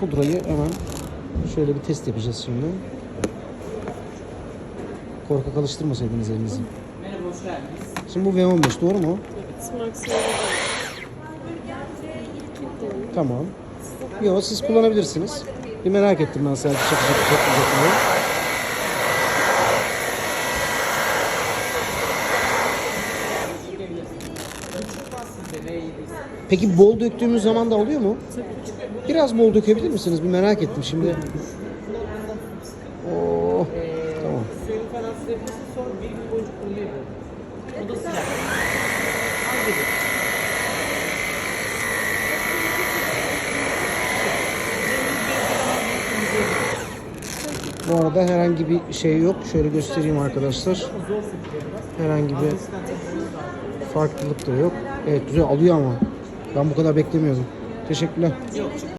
pudrayı hemen şöyle bir test yapacağız şimdi. Korkak alıştırmasaydınız elinizi. Merhaba, hoş geldiniz. Şimdi bu V15 doğru mu? Maximum Tamam. Yok siz kullanabilirsiniz. Bir merak ettim ben sadece çakacak çakacak diye. Peki bol döktüğümüz zaman da oluyor mu? Biraz bol dökebilir misiniz? Bir merak ettim şimdi. Oo, tamam. Boyunca kuruyor bu. Arada herhangi bir şey yok. Şöyle göstereyim arkadaşlar. Herhangi bir. Farklılık da yok. Evet güzel alıyor ama. Ben bu kadar beklemiyordum. Teşekkürler. Yok,